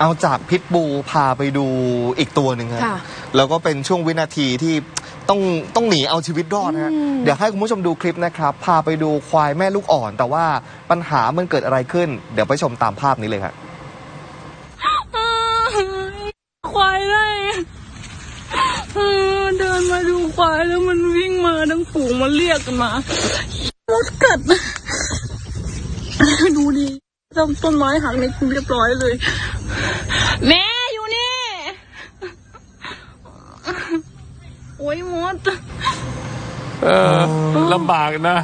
เอาจากพิษบูพาไปดูอีกตัวหนึ่งครับค่ะแล้วก็เป็นช่วงวินาทีที่ต้องต้องหนีเอาชีวิตรอดนะฮะอืมเดี๋ยวให้คุณผู้ชมดูคลิปนะครับ พาไปดูควายแม่ลูกอ่อน แต่ว่าปัญหามันเกิดอะไรขึ้น เดี๋ยวไปชมตามภาพนี้เลยครับ ควายไล่เออเดินมาดูควายแล้วมันวิ่งมาทั้งฝูงมันเรียกกันมามดกัด ดูดิ ต้นต้นไม้หักในคุณเรียบร้อยเลย แม่อยู่นี่ โอ้ยมด เออลำบากนะ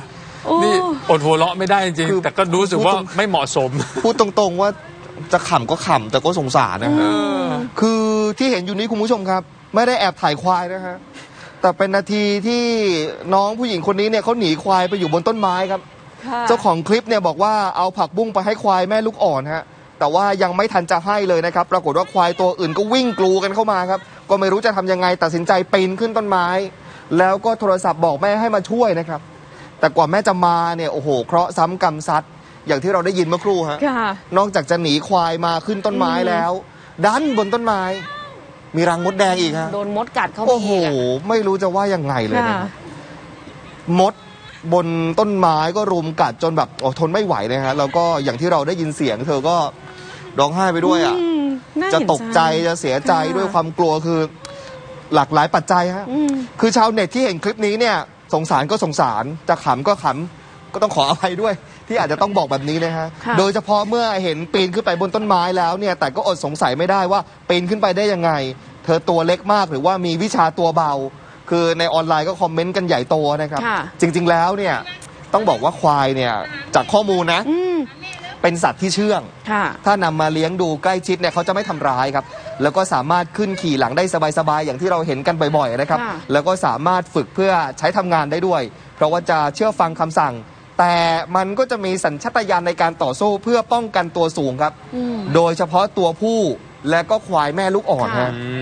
โอ้ นี่อดหัวเราะไม่ได้จริงคือ ๆแต่ก็รู้สึกว่าไม่เหมาะสม พูดตรงๆว่าจะขำก็ขำแต่ก็สงสารนะฮะคือที่เห็นอยู่นี้คุณผู้ชมครับ ไม่ได้แอบถ่ายควายนะฮะแต่เป็นนาทีที่น้องผู้หญิงคนนี้เนี่ยเขาหนีควายไปอยู่บนต้นไม้ครับ เจ้าของคลิปเนี่ยบอกว่าเอาผักบุ้งไปให้ควายแม่ลูกอ่อนฮะแต่ว่ายังไม่ทันจะให้เลยนะครับ ปรากฏว่าควายตัวอื่นก็วิ่งกลูกันเข้ามาครับ ก็ไม่รู้จะทำยังไงตัดสินใจปีนขึ้นต้นไม้ แล้วก็โทรศัพท์บอกแม่ให้มาช่วยนะครับ แต่กว่าแม่จะมาเนี่ยโอ้โหเคราะห์ซ้ำกรรมซัดอย่างที่เราได้ยินเมื่อครู่ฮะค่ะนอกจากจะหนีควายมาขึ้นต้นไม้แล้ว ดันบนต้นไม้ มีรังมดแดงอีกฮะโดนมดกัดเข้าไปโอ้โหอีกอะไม่รู้จะว่ายังไงเลยค่ะนะมด บนต้นไม้ก็รุมกัดจนแบบโอ้ทนไม่ไหวนะฮะแล้วก็อย่างที่เราได้ยินเสียง เธอก็ร้องไห้ไปด้วยอะมน่าจะเห็นตกใจจะเสียใจค่ะ ด้วยความกลัวคือหลากหลายปัจจัยฮะ อืม คือชาวเน็ตที่เห็นคลิปนี้เนี่ยสงสารก็สงสาร จะขำก็ขำก็ต้องขออภัยด้วย ที่อาจจะต้องบอกแบบนี้นะฮะ ค่ะ โดยเฉพาะเมื่อเห็นปีนขึ้นไปบนต้นไม้แล้วเนี่ยแต่ก็อดสงสัยไม่ได้ว่าปีนขึ้นไปได้ยังไง เธอตัวเล็กมากหรือว่ามีวิชาตัวเบา คือในออนไลน์ก็คอมเมนต์กันใหญ่โตนะครับ ค่ะ จริง ๆ แล้วเนี่ยต้องบอกว่าควายเนี่ยจากข้อมูลนะ อืมเป็นสัตว์ที่เชื่อง ค่ะ ถ้านำมาเลี้ยงดูใกล้ชิดเนี่ยเขาจะไม่ทำร้ายครับ แล้วก็สามารถขึ้นขี่หลังได้สบายๆอย่างที่เราเห็นกันบ่อยๆนะครับ ค่ะ แล้วก็สามารถฝึกเพื่อใช้ทำงานได้ด้วย เพราะว่าจะเชื่อฟังคำสั่ง แต่มันก็จะมีสัญชาตญาณในการต่อสู้เพื่อป้องกันตัวสูงครับ อืม โดยเฉพาะตัวผู้และก็ควายแม่ลูกอ่อนค่ะ ฮะ อืม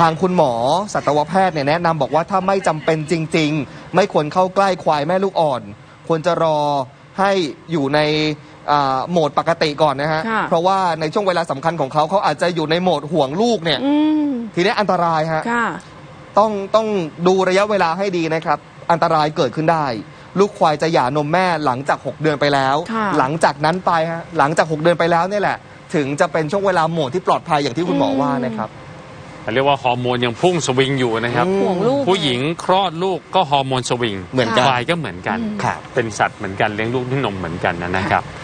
ทางคุณหมอสัตวแพทย์เนี่ยแนะนำบอกว่าถ้าไม่จำเป็นจริง ๆ ไม่ควรเข้าใกล้ควายแม่ลูกอ่อน ควรจะรอให้อยู่ในอ่าโหมดปกติก่อนนะฮะ ค่ะ เพราะว่าในช่วงเวลาสำคัญของเขาเขาอาจจะอยู่ในโหมดห่วงลูกเนี่ย อืมทีนี้อันตรายฮะ ค่ะ ต้องต้องดูระยะเวลาให้ดีนะครับ อันตรายเกิดขึ้นได้ ลูกควายจะหย่านมแม่หลังจาก 6 เดือนไปแล้ว ค่ะ หลังจากนั้นไปฮะหลังจาก 6 เดือนไปแล้วเนี่ยแหละ ถึงจะเป็นช่วงเวลาโหมดที่ปลอดภัยอย่างที่คุณหมอว่านะครับ เรียกว่าฮอร์โมนยังพุ่งสวิงอยู่นะครับอืมห่วงลูก ผู้หญิงคลอดลูกก็ฮอร์โมนสวิงเหมือนกัน ควายก็เหมือนกันครับเป็นสัตว์เหมือนกันเลี้ยงลูกด้วยนมเหมือนกันนะครับ